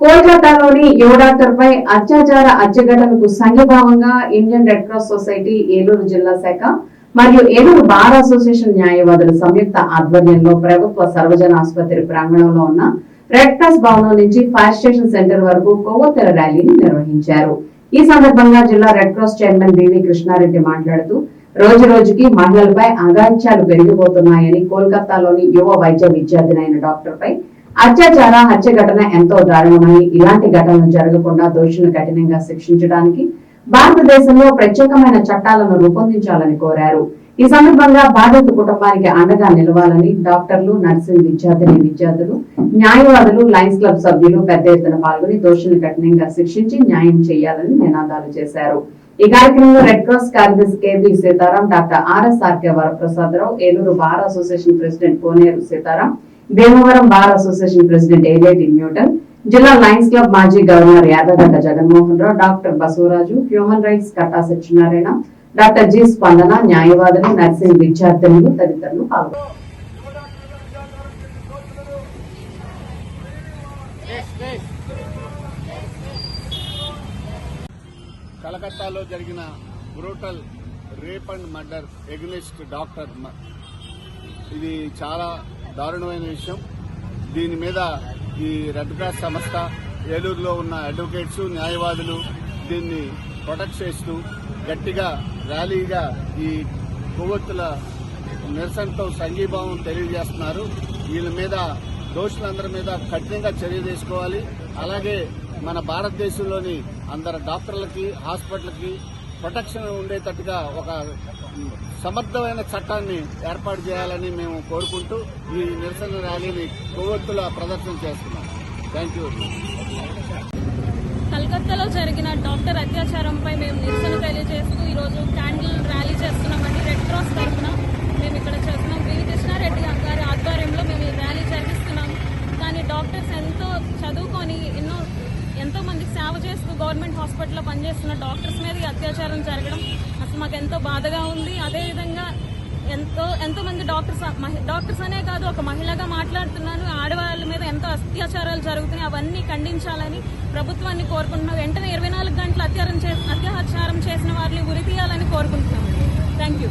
కోల్కతాలోని యువ పై అత్యాచార అత్యఘటనకు సంఘీభావంగా Indian Red Cross Society Eluru జిల్లా శాఖ మరియు ఏలూరు బార్ అసోసియేషన్ న్యాయవాదుల సంయుక్త ఆధ్వర్యంలో ప్రభుత్వ సర్వజన ఆసుపత్రి ప్రాంగణంలో ఉన్న రెడ్ క్రాస్ భవనం నుంచి ఫైర్ స్టేషన్ సెంటర్ వరకు కొవ్వొత్తెర ర్యాలీని నిర్వహించారు. ఈ సందర్భంగా జిల్లా Red Cross chairman BV Krishna Reddy మాట్లాడుతూ రోజు రోజుకి మహిళలపై అగాత్యాలు పెరిగిపోతున్నాయని కోల్కతాలోని యువ వైద్య విద్యార్థినైన డాక్టర్ పై అత్యాచార హత్య ఘటన ఎంతో దారుణమని ఇలాంటి ఘటనలు జరగకుండా దోషులను కఠినంగా శిక్షించడానికి భారతదేశంలో ప్రత్యేకమైన చట్టాలను రూపొందించాలని కోరారు. ఈ సందర్భంగా బాధిత కుటుంబానికి అండగా నిలవాలని డాక్టర్లు నర్సింగ్ విద్యార్థిని విద్యార్థులు న్యాయవాదులు లయన్స్ క్లబ్ సభ్యులు పెద్ద ఎత్తున పాల్గొని దోషులను కఠినంగా శిక్షించి న్యాయం చేయాలని నినాదాలు చేశారు. ఈ కార్యక్రమంలో రెడ్ క్రాస్ కార్యదర్శి KB Sitaram doctor RS RK Varaprasada Rao Eluru bar association president Koneru Sitaram Bhimavaram bar association president Eleti Newton జిల్లా లయన్స్ క్లబ్ మాజీ governor Yadagadda Jaganmohan Rao doctor Basavaraju human rights Katta Satyanarayana doctor G Spandana న్యాయవాదులు nursing విద్యార్థినులు తదితరులు పాల్గొన్నారు. కలకత్తాలో జరిగిన brutal rape and murder against doctor ఇది చాలా దారుణమైన విషయం. దీని మీద ఈ రెడ్ క్రాస్ సంస్థ ఏలూరులో ఉన్న అడ్వకేట్స్ న్యాయవాదులు దీన్ని ప్రొటెక్ట్ చేస్తూ గట్టిగా ర్యాలీగా ఈ కొవ్వొత్తుల నిరసనతో సంఘీభావం తెలియజేస్తున్నారు. వీళ్ళ మీద దోషులందరి మీద కఠినంగా చర్య తీసుకోవాలి. అలాగే మన భారతదేశంలోని అందరు డాక్టర్లకి హాస్పిటల్కి ప్రొటెక్షన్ ఉండేటట్టుగా ఒక సమర్థమైన చట్టాన్ని ఏర్పాటు చేయాలని మేము కోరుకుంటూ ఈ నిరసన ర్యాలీని కొవ్వొత్తుల ప్రదర్శన చేస్తున్నాం. థ్యాంక్ యూ కలకత్తాలో జరిగిన డాక్టర్ అత్యాచారంపై మేము నిరసన తెలియజేస్తూ ఈరోజు క్యాండిల్ ర్యాలీ చేస్తున్నామండి రెడ్ క్రాస్ తరఫున మేము ఇక్కడ చేస్తున్నాం వి కృష్ణారెడ్డి గారి ఆధ్వర్యంలో మేము ఈ ర్యాలీ జరిపిస్తున్నాం కానీ డాక్టర్స్ ఎంతో చదువుకొని ఎన్నో ఎంతో మందికి సేవ చేస్తూ గవర్నమెంట్ హాస్పిటల్లో పనిచేస్తున్న డాక్టర్స్ మీద అత్యాచారం జరగడం అసలు మాకు ఎంతో బాధగా ఉంది. అదేవిధంగా ఎంతో ఎంతో మంది డాక్టర్స్ డాక్టర్స్ అనే కాదు ఒక మహిళగా మాట్లాడుతున్నాను. ఆడవాళ్ళ మీద ఎంతో అత్యాచారాలు జరుగుతున్నాయి. అవన్నీ ఖండించాలని ప్రభుత్వాన్ని కోరుకుంటున్నాం. వెంటనే ఇరవై నాలుగు గంటలు అత్యాచారం చేసిన అత్యాచారం చేసిన వారిని ఉరి తీయాలని కోరుకుంటున్నాం. Thank you